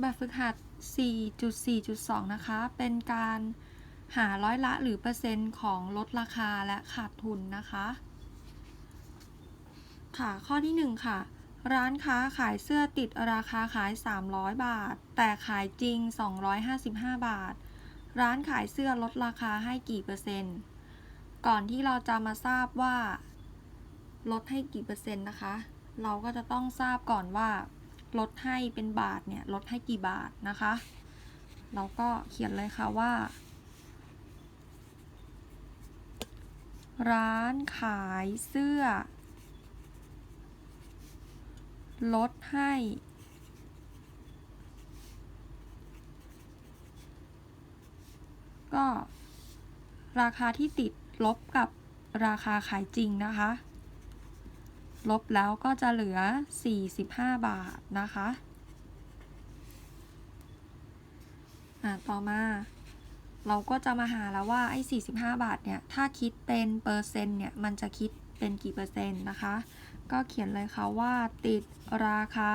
แบบฝึกหัด 4.4.2 นะคะ เป็นการหาร้อยละหรือเปอร์เซ็นต์ของลดราคาและขาดทุนนะคะ ค่ะ ข้อที่ 1 ค่ะ ร้านค้าขายเสื้อติดราคาขาย 300 บาท แต่ขายจริง 255 บาท ร้านขายเสื้อลดราคาให้กี่เปอร์เซ็นต์ ก่อนที่เราจะมาทราบว่า ลดให้กี่เปอร์เซ็นต์นะคะ เราก็จะต้องทราบก่อนว่า ลดให้เป็นบาทเนี่ยลดให้กี่บาทนะคะ เราก็เขียนเลยค่ะว่า ร้านขายเสื้อ ลดให้ ก็ราคาที่ติดลบกับราคาขายจริงนะคะ ลบแล้วก็จะเหลือ 45 บาทนะคะอะต่อมาเราก็จะมาหาแล้วว่าไอ้45 บาทเนี่ย ถ้าคิดเป็นเปอร์เซ็นต์เนี่ย มันจะคิดเป็นกี่เปอร์เซ็นต์นะคะ ก็เขียนเลยค่ะว่าติดราคา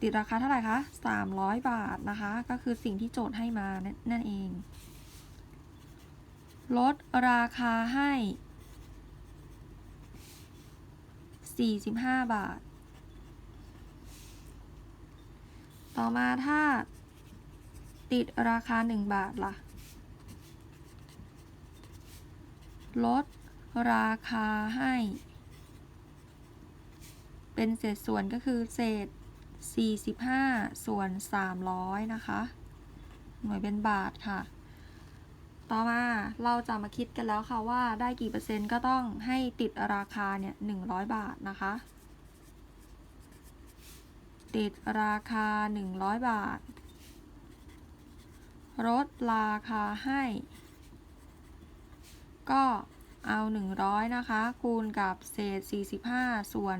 ติดราคาเท่าไหร่คะ300 บาทนะคะ ก็คือสิ่งที่โจทย์ให้มานั่นนั่นเอง ลดราคาให้ 45 บาท ต่อมาถ้าติดราคา 1 บาทล่ะ ลดราคาให้ เป็นเศษส่วนก็คือเศษ 45 ส่วน 300 นะคะ หน่วยเป็นบาทค่ะ ต่อมาเราจะมาคิดกันแล้วค่ะว่าได้กี่เปอร์เซ็นต์ก็ต้องให้ติดราคาเนี่ย100บาทนะคะ ติดราคา100บาท ลดราคาให้ ก็เอา100นะคะ คูณกับเศษ45ส่วน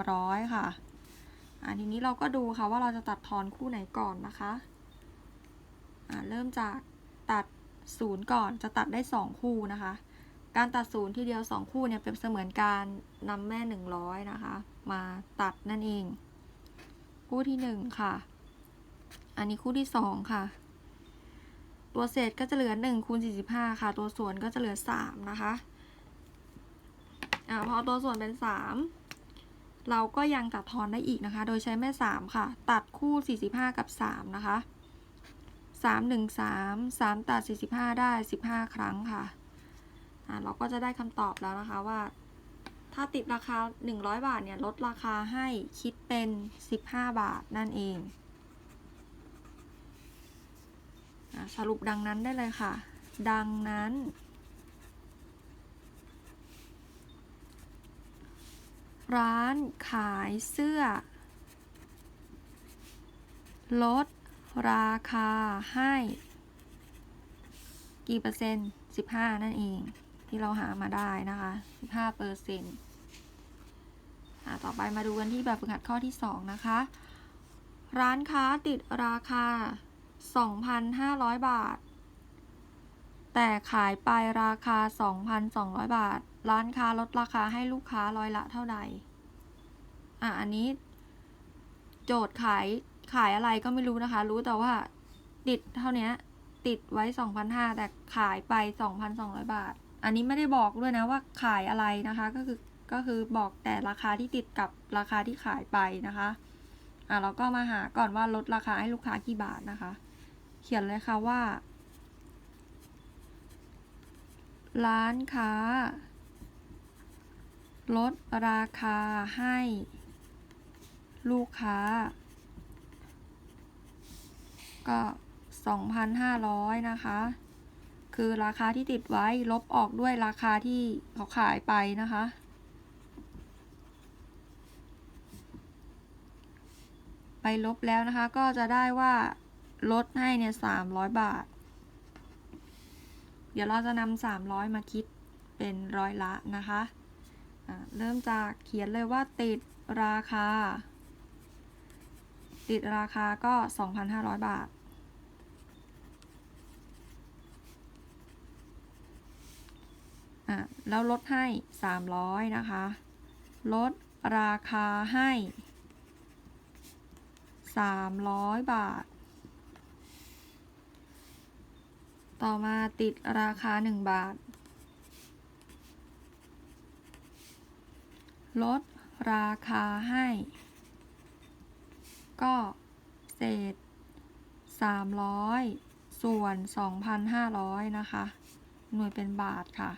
300ค่ะอะทีนี้เราก็ดูค่ะว่าเราจะตัดทอนคู่ไหนก่อนนะคะอะเริ่มจากตัด 0ก่อนจะตัดได้ 2 คู่นะคะ การตัดศูนย์ทีเดียว 2 คู่เนี่ยเป็นเสมือนการนำแม่ 100 นะคะ มาตัดนั่นเอง คู่ที่ 1 ค่ะ อันนี้คู่ที่ 2 ค่ะ ตัวเศษก็จะเหลือ1คูณ45 ค่ะ ตัวส่วนก็จะเหลือ 3 นะคะอ่าพอตัวส่วนเป็น 3เราก็ยังตัดทอนได้อีกนะคะ โดยใช้แม่ 3 ค่ะ ตัดคู่ 45 กับ 3 นะคะ 3 1 3 3 ตัด 45 ได้ 15 ครั้งค่ะอ่าเราก็จะได้คำตอบแล้วนะคะว่า ถ้าติดราคา 100 บาทเนี่ยลดราคาให้คิดเป็น 15 บาทนั่นเองอ่าสรุปดังนั้นได้เลยค่ะ ดังนั้น ร้านขายเสื้อ ลด ราคาให้ กี่เปอร์เซ็นต์15นั่นเอง ที่เราหามาได้นะคะ15เปอร์เซ็นต์ต่อไปมาดูกันที่แบบฝึกหัดข้อที่2นะคะ ร้านค้าติดราคา 2,500 บาท แต่ขายไปราคา 2,200 บาท ร้านค้าลดราคาให้ลูกค้าร้อยละเท่าใดอะอันนี้ โจทย์ขาย ขายอะไรก็ไม่รู้นะคะ รู้แต่ว่าติดเท่านี้ติดไว้ 2,500 แต่ขายไป 2,200 บาท อันนี้ไม่ได้บอกด้วยนะว่าขายอะไรนะคะ ก็คือก็คือบอกแต่ราคาที่ติดกับราคาที่ขายไปนะคะ อะเราก็มาหาก่อนว่าลดราคาให้ลูกค้ากี่บาทนะคะ เขียนเลยค่ะว่า ร้านค้า ลดราคาให้ ลูกค้า ก็ 2,500 นะคะ คือราคาที่ติดไว้ลบออกด้วยราคาที่เขาขายไปนะคะ ไปลบแล้วนะคะก็จะได้ว่าลดให้เนี่ย300บาท เดี๋ยวเราจะนำ300มาคิดเป็นร้อยละนะคะะเริ่มจากเขียนเลยว่าติดราคา ติดราคาก็ 2,500 บาท อะ แล้วลดให้ 300 นะคะ ลดราคาให้สามร้อยบาท ต่อมาติดราคาหนึ่งบาท ลดราคาให้ ก็ เศษ 300 ส่วน 2,500 นะคะ หน่วยเป็นบาทค่ะ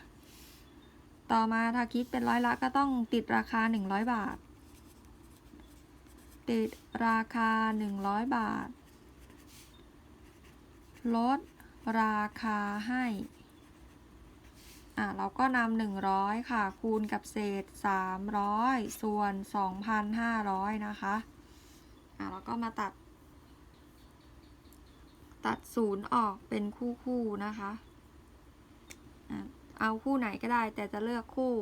ต่อมาถ้าคิดเป็นร้อยละก็ต้องติดราคา 100 บาท ติดราคา 100 บาท ลดราคาให้อะเราก็นำ100 ค่ะ คูณกับเศษ 300 ส่วน 2,500 นะคะ อะเราก็มาตัด ตัดศูนย์ออกเป็นคู่คู่นะคะอะเอาคู่ไหนก็ได้ แต่จะเลือกคู่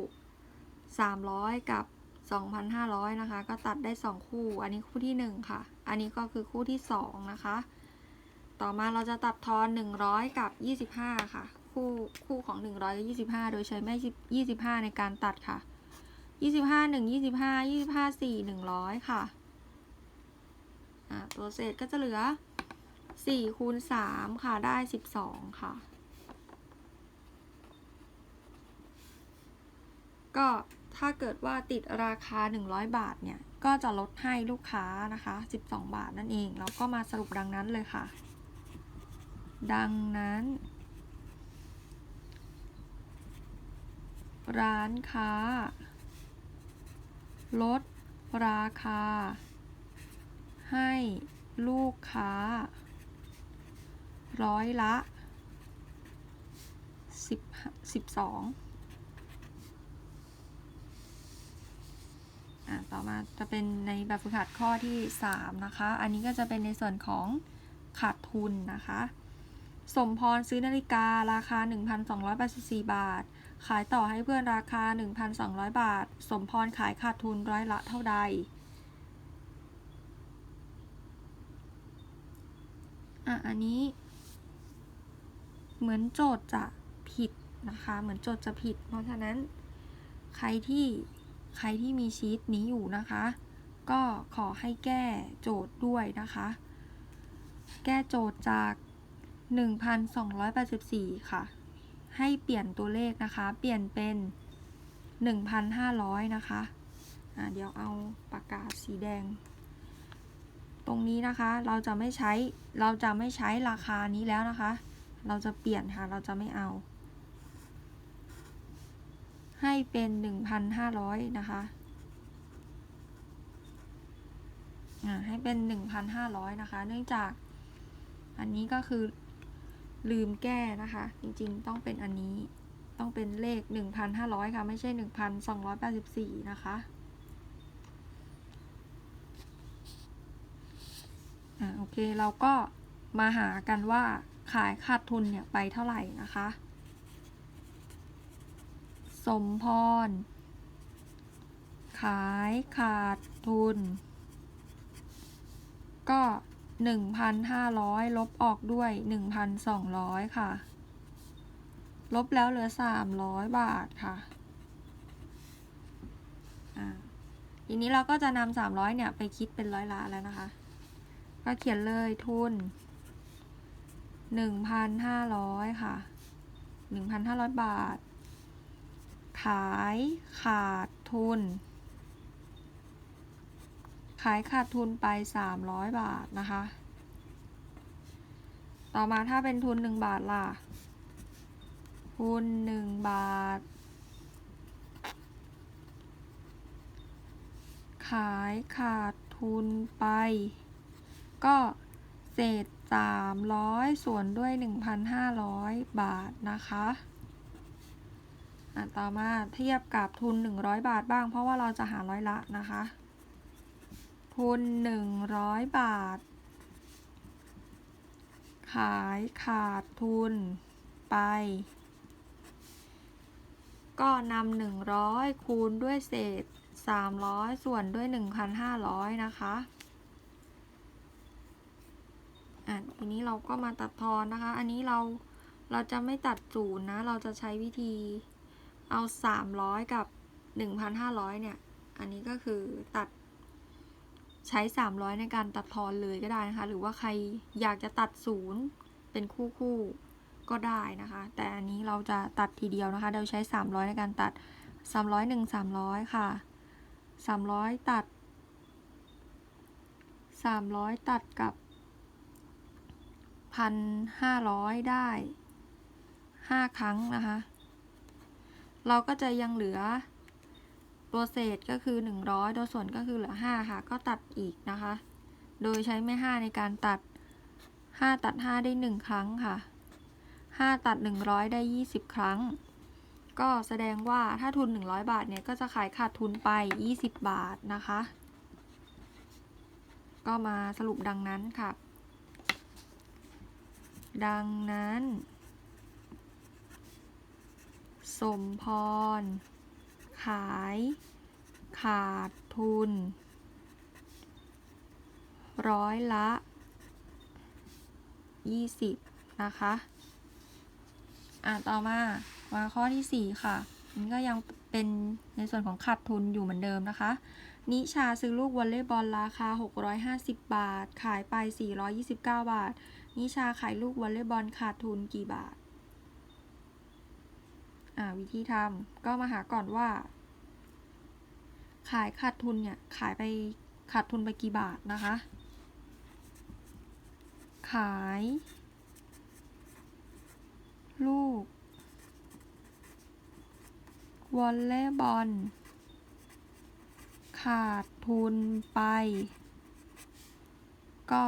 300 กับ 2,500 นะคะ ก็ตัดได้ 2 คู่ อันนี้คู่ที่ 1 ค่ะ อันนี้ก็คือคู่ที่ 2 นะคะ ต่อมาเราจะตัดทอน 100 กับ 25 ค่ะ คู่คู่ของ 100กับ25 โดยใช้แม่25 ในการตัดค่ะ 25 1 25 25 4 100 ค่ะ อ่าตัวเศษก็จะเหลือ4คูณ3ค่ะได้12ค่ะ ก็ถ้าเกิดว่าติดราคา 100 บาทเนี่ย ก็จะลดให้ลูกค้านะคะ 12 บาทนั่นเอง แล้วก็มาสรุปดังนั้นเลยค่ะ ดังนั้น ร้านค้า ลดราคา ให้ลูกค้า ร้อยละสิบสิบสองอะต่อมาจะเป็นในแบบฝึกหัดข้อที่ 3 นะคะ อันนี้ก็จะเป็นในส่วนของขาดทุนนะคะ สมพรซื้อนาฬิการาคา 1,284 บาท ขายต่อให้เพื่อนราคา 1,200 บาท สมพรขายขาดทุนร้อยละเท่าใด อะอันนี้ เหมือนโจทย์จะผิดนะคะ เหมือนโจทย์จะผิด เพราะฉะนั้น ใครที่ใครที่มีชีตนี้อยู่นะคะ ก็ขอให้แก้โจทย์ด้วยนะคะ แก้โจทย์จาก 1,284 ค่ะ ให้เปลี่ยนตัวเลขนะคะ เปลี่ยนเป็น 1,500 นะคะ อะเดี๋ยวเอาปากกาสีแดง ตรงนี้นะคะเราจะไม่ใช้เราจะไม่ใช้ราคานี้แล้วนะคะ เราจะเปลี่ยนค่ะ เราจะไม่เอา ให้เป็น 1,500 นะคะอ่าให้เป็น 1,500 นะคะ เนื่องจากอันนี้ก็คือลืมแก้นะคะ จริงๆต้องเป็นอันนี้ต้องเป็นเลข 1,500 ค่ะ ไม่ใช่ 1,284 นะคะ อ่าโอเคเราก็มาหากันว่าขายขาดทุนเนี่ยไปเท่าไหร่นะคะ สมพร ขายขาดทุน ก็ 1,500 ลบออกด้วย 1,200 ค่ะ ลบแล้วเหลือ 300 บาทค่ะอีนี้เราก็จะนำ300 เนี่ย ไปคิดเป็นร้อยละแล้วนะคะ ก็เขียนเลยทุน 1,500 ค่ะ 1,500 บาท ขายขาดทุน ขายขาดทุนไป 300 บาทนะคะ ต่อมาถ้าเป็นทุน 1 บาทล่ะ ทุน 1 บาท ขายขาดทุนไป ก็เศษ 300 ส่วนด้วย 1,500 บาทนะคะอะต่อมาเทียบกับทุน 100 บาทบ้าง เพราะว่าเราจะหาร้อยละนะคะ ทุน 100 บาท ขายขาดทุนไป ก็นำ100 คูณด้วยเศษ 300 ส่วนด้วย 1,500 นะคะ อะทีนี้เราก็มาตัดทอนนะคะ อันนี้เราเราจะไม่ตัดศูนย์นะ เราจะใช้วิธีเอา 300 กับ 1,500 เนี่ย อันนี้ก็คือตัดใช้ 300 ในการตัดทอนเลยก็ได้นะคะ หรือว่าใครอยากจะตัดศูนย์เป็นคู่คู่ก็ได้นะคะ แต่อันนี้เราจะตัดทีเดียวนะคะ เราใช้ 300 ในการตัด 300 1 300 ค่ะ 300 ตัด 300 ตัดกับ 1,500ได้5ครั้งนะคะ เราก็จะยังเหลือตัวเศษก็คือ100ตัวส่วนก็คือเหลือ5ค่ะ ก็ตัดอีกนะคะ โดยใช้แม่5ในการตัด5ตัด5ได้1ครั้งค่ะ5ตัด100ได้20ครั้ง ก็แสดงว่าถ้าทุน100บาทเนี่ยก็จะขายขาดทุนไป20บาทนะคะ ก็มาสรุปดังนั้นค่ะ ดังนั้น สมพร ขาย ขาดทุน ร้อยละ 20 นะคะ อะ ต่อมามาข้อที่ 4 ค่ะ มันก็ยังเป็นในส่วนของขาดทุนอยู่เหมือนเดิมนะคะ นิชาซื้อลูกวอลเลย์บอลราคา 650 บาท ขายไป 429 บาท นิชาขายลูกวอลเลย์บอลขาดทุนกี่บาท อ่าวิธีทำก็มาหาก่อนว่า ขายขาดทุนเนี่ยขายไปขาดทุนไปกี่บาทนะคะ ขาย ลูกวอลเลย์บอลขาดทุนไป ก็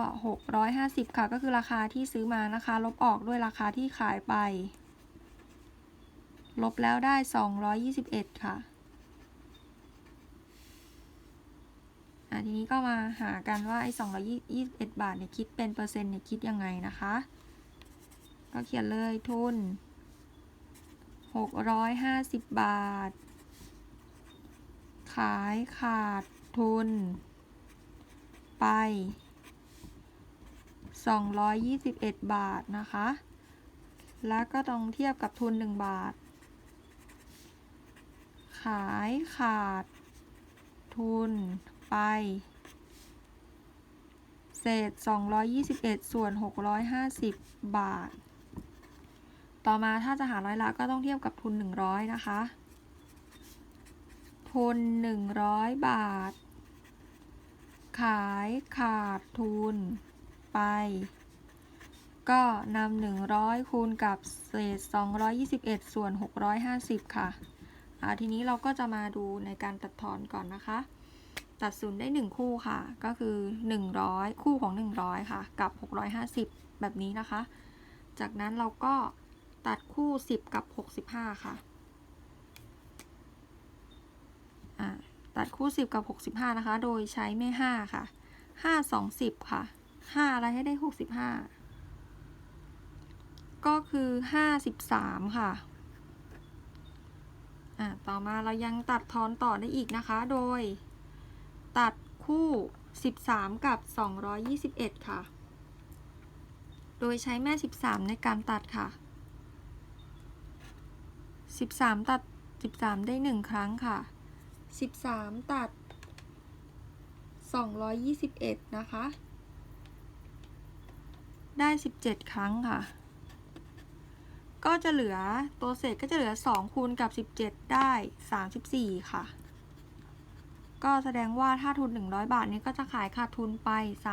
650 ค่ะ ก็คือราคาที่ซื้อมานะคะ ลบออกด้วยราคาที่ขายไป ลบแล้วได้ 221 ค่ะอะทีนี้ก็มาหากันว่าไอ้221 บาทเนี่ยคิดเป็นเปอร์เซ็นต์เนี่ยคิดยังไงนะคะ ก็เขียนเลยทุน 650 บาท ขายขาดทุน ไป 221 บาทนะคะ แล้วก็ต้องเทียบกับทุน 1 บาท ขายขาด ทุนไป เศษ 221 ส่วน 650 บาท ต่อมาถ้าจะหาร้อยละก็ต้องเทียบกับทุน 100 นะคะ ทุน 100 บาท ขายขาดทุน ไป ก็นำ100 คูณกับเศษ 221 ส่วน 650 ค่ะอ่าทีนี้เราก็จะมาดูในการตัดทอนก่อนนะคะ ตัดศูนย์ได้ 1 คู่ค่ะ ก็คือ 100 คู่ของ 100 ค่ะ กับ 650 แบบนี้นะคะ จากนั้นเราก็ตัดคู่ 10 กับ 65 ค่ะอ่าตัดคู่ 10 กับ 65 นะคะ โดยใช้แม่ 5 ค่ะ 5 2 10 ค่ะ 5อะไรให้ได้65ก็คือ53ค่ะ อ่าต่อมาเรายังตัดทอนต่อได้อีกนะคะ โดย ตัดคู่13กับ221ค่ะ โดยใช้แม่13ในการตัดค่ะ13ตัด13ได้1ครั้งค่ะ13ตัด221นะคะ ได้ 17 ครั้งค่ะ ก็จะเหลือตัวเศษก็จะเหลือ 2 คูณกับ 17 ได้ 34 ค่ะ ก็แสดงว่าถ้าทุน 100 บาทนี้ก็จะขายขาดทุนไป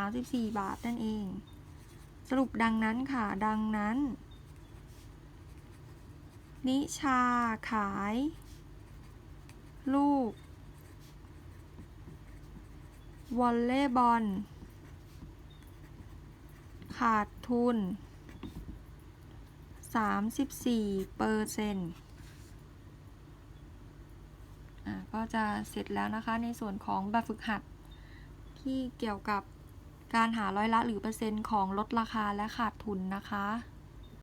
34 บาทนั่นเอง สรุปดังนั้นค่ะ ดังนั้น นิชาขาย ลูกวอลเลย์บอล ขาดทุน 34เปอร์เซ็นต์อะก็จะเสร็จแล้วนะคะในส่วนของแบบฝึกหัด ที่เกี่ยวกับการหาร้อยละหรือเปอร์เซ็นต์ของลดราคาและขาดทุนนะคะ